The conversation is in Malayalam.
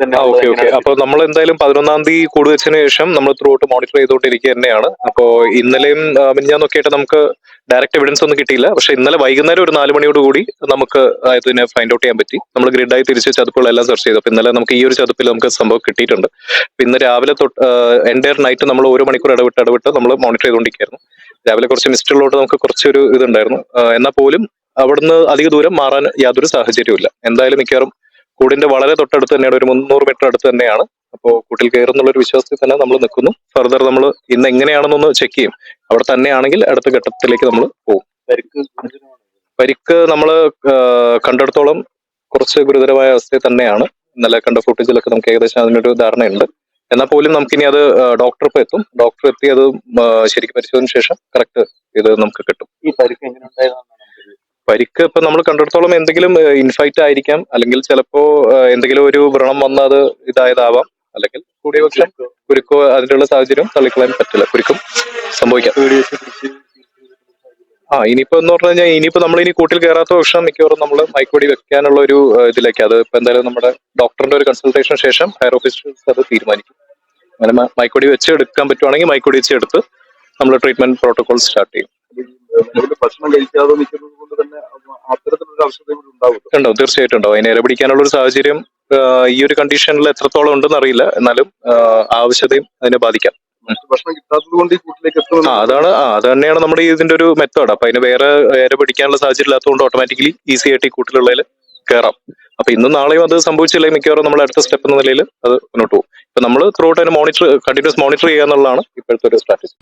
Okay okay. അപ്പൊ നമ്മൾ എന്തായാലും പതിനൊന്നാം തീയതി കൂട് വെച്ചതിന് ശേഷം നമ്മൾ ത്രൂ ഔട്ട് മോണിറ്റർ ചെയ്തുകൊണ്ടിരിക്കുക തന്നെയാണ്. അപ്പോ ഇന്നലെയും ആ, മിനിഞ്ഞാന്നൊക്കെ ആയിട്ട് നമുക്ക് ഡയറക്റ്റ് എവിഡൻസ് ഒന്നും കിട്ടിയില്ല. പക്ഷെ ഇന്നലെ വൈകുന്നേരം ഒരു നാല് മണിയോട് കൂടി നമുക്ക് ഇതിനെ ഫൈൻഡ് ഔട്ട് ചെയ്യാൻ പറ്റി. നമ്മൾ ഗ്രിഡായി തിരിച്ച് ചതുപ്പുകളെല്ലാം സെർച്ച് ചെയ്തു. അപ്പൊ ഇന്നലെ നമുക്ക് ഈ ഒരു ചതുപ്പിൽ നമുക്ക് സംഭവം കിട്ടിയിട്ടുണ്ട്. ഇന്ന് രാവിലെ തൊട്ട് എന്റെ നൈറ്റ് നമ്മൾ ഒരു മണിക്കൂർ ഇടവിട്ട് ഇടവിട്ട് നമ്മൾ മോണിറ്റർ ചെയ്തുകൊണ്ടിരിക്കുകയായിരുന്നു രാവിലെ കുറച്ച് മിസ്റ്റുള്ളതുകൊണ്ട് നമുക്ക് കുറച്ചൊരു ഇതുണ്ടായിരുന്നു. എന്നാൽ പോലും അവിടുന്ന് അധിക ദൂരം മാറാൻ യാതൊരു സാഹചര്യവും ഇല്ല എന്തായാലും മിക്കവാറും കൂടിന്റെ വളരെ തൊട്ടടുത്ത് തന്നെയാണ് ഒരു മുന്നൂറ് മീറ്റർ അടുത്ത് തന്നെയാണ്. അപ്പോൾ കൂട്ടിൽ കയറുന്നുള്ള ഒരു വിശ്വാസത്തിൽ തന്നെ നമ്മൾ നിൽക്കുന്നു. ഫർദർ നമ്മൾ ഇന്ന് എങ്ങനെയാണെന്നൊന്ന് ചെക്ക് ചെയ്യും. അവിടെ തന്നെയാണെങ്കിൽ അടുത്ത ഘട്ടത്തിലേക്ക് നമ്മൾ പോകും. പരിക്ക് നമ്മൾ കണ്ടെടുത്തോളം കുറച്ച് ഗുരുതരമായ അവസ്ഥയിൽ തന്നെയാണ്. ഇന്നലെ കണ്ട ഫുട്ടേജിലൊക്കെ നമുക്ക് ഏകദേശം അതിനൊരു ധാരണയുണ്ട്. എന്നാൽ പോലും നമുക്കിനി അത് ഡോക്ടർ ഇപ്പം എത്തും. ഡോക്ടർ എത്തി അത് ശരിക്കും പരിശോധന ശേഷം കറക്റ്റ് ഇത് നമുക്ക് കിട്ടും. ഈ പരിക്ക് എങ്ങനെ പരിക്ക് ഇപ്പൊ നമ്മൾ കണ്ടിടത്തോളം എന്തെങ്കിലും ഇൻഫൈറ്റ് ആയിരിക്കാം. അല്ലെങ്കിൽ ചിലപ്പോ എന്തെങ്കിലും ഒരു വ്രണം വന്ന് അത് ഇതായതാവാം. അല്ലെങ്കിൽ കൂടിയ പക്ഷം കുരുക്കോ അതിനുള്ള സാഹചര്യം തള്ളിക്കളയാൻ പറ്റില്ല. കുരുക്കും സംഭവിക്കാം. ആ ഇനിയിപ്പോ എന്ന് പറഞ്ഞു കഴിഞ്ഞാൽ ഇനിയിപ്പോ നമ്മൾ ഇനി കൂട്ടിൽ കയറാത്ത പക്ഷം മിക്കവാറും നമ്മൾ മൈക്കോടി വെക്കാനുള്ള ഒരു ഇതിലേക്ക് അത് ഇപ്പൊ എന്തായാലും നമ്മുടെ ഡോക്ടറിന്റെ ഒരു കൺസൾട്ടേഷന് ശേഷം ഹയർ ഓഫീസേഴ്സ് അത് തീരുമാനിക്കും. അങ്ങനെ മൈക്കോടി വെച്ച് എടുക്കാൻ പറ്റുവാണെങ്കിൽ മൈക്കോടി വെച്ച് എടുത്ത് നമ്മൾ ട്രീറ്റ്മെന്റ് പ്രോട്ടോകോൾ സ്റ്റാർട്ട് ചെയ്യും. ഭക്ഷണം കഴിക്കാതെ നിൽക്കുന്നത് കൊണ്ട് തന്നെ ഇവിടെ ഉണ്ടാവും ഉണ്ടാവും തീർച്ചയായിട്ടും ഉണ്ടാവും അതിനെ ഇരപിടിക്കാനുള്ള ഒരു സാഹചര്യം ഈ ഒരു കണ്ടീഷനിൽ എത്രത്തോളം ഉണ്ടെന്ന് അറിയില്ല. എന്നാലും ആവശ്യതയും അതിനെ ബാധിക്കാം. ഭക്ഷണം കിട്ടാത്തത് കൊണ്ട് ഈ കൂട്ടിലേക്ക് എത്തുന്നത് അതാണ് അത് തന്നെയാണ് നമ്മുടെ ഇതിന്റെ ഒരു മെത്തേഡ് അപ്പൊ അതിന് വേറെ വേറെ പിടിക്കാനുള്ള സാഹചര്യം ഇല്ലാത്തതുകൊണ്ട് ഓട്ടോമാറ്റിക്കലി ഈസി ആയിട്ട് ഈ കൂട്ടിലുള്ളതിൽ കയറാം അപ്പൊ ഇന്നും നാളെയും അത് സംഭവിച്ചില്ലെങ്കിൽ മിക്കവാറും നമ്മൾ അടുത്ത സ്റ്റെപ്പ് എന്ന നിലയിൽ അത് മുന്നോട്ട് പോകും. ഇപ്പൊ നമ്മൾ ത്രൂട്ട് അതിന് മോണിറ്റർ കണ്ടിന്യൂസ് മോണിറ്റർ ചെയ്യുക എന്നുള്ളതാണ് ഇപ്പോഴത്തെ ഒരു സ്ട്രാറ്റജി